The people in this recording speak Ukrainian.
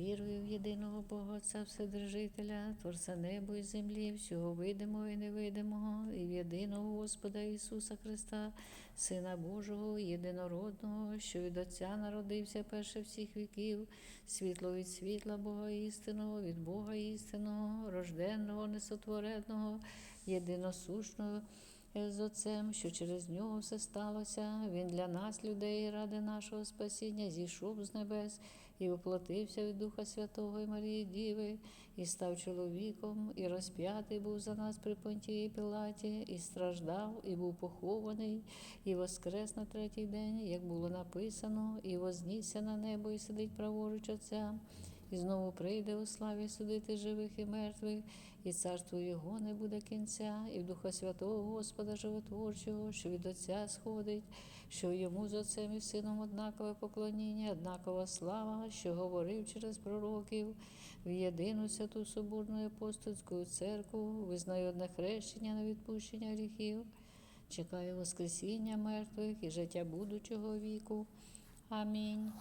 Вірую в єдиного Бога, Отця Вседержителя, Творця неба і землі, всього видимого і невидимого, і в єдиного Господа Ісуса Христа, Сина Божого, єдинородного, що від Отця народився перше всіх віків, світло від світла Бога істинного, від Бога істинного, рожденного, несотвореного, єдиносушного з Отцем, що через нього все сталося. Він для нас, людей, ради нашого спасіння, зійшов з небес і воплотився від Духа Святого і Марії Діви, і став чоловіком, і розп'ятий був за нас при Понтії Пілаті, і страждав, і був похований, і воскрес на третій день, як було написано, і вознісся на небо, і сидить праворуч Отця. І знову прийде у славі судити живих і мертвих, і царство Його не буде кінця, і в Духа Святого Господа Животворчого, що від Отця сходить, що йому з Отцем і Сином однакове поклоніння, однакова слава, що говорив через пророків, в єдину святу Соборну апостольську церкву, визнаю одне хрещення на відпущення гріхів, чекаю Воскресіння мертвих і життя будучого віку. Амінь.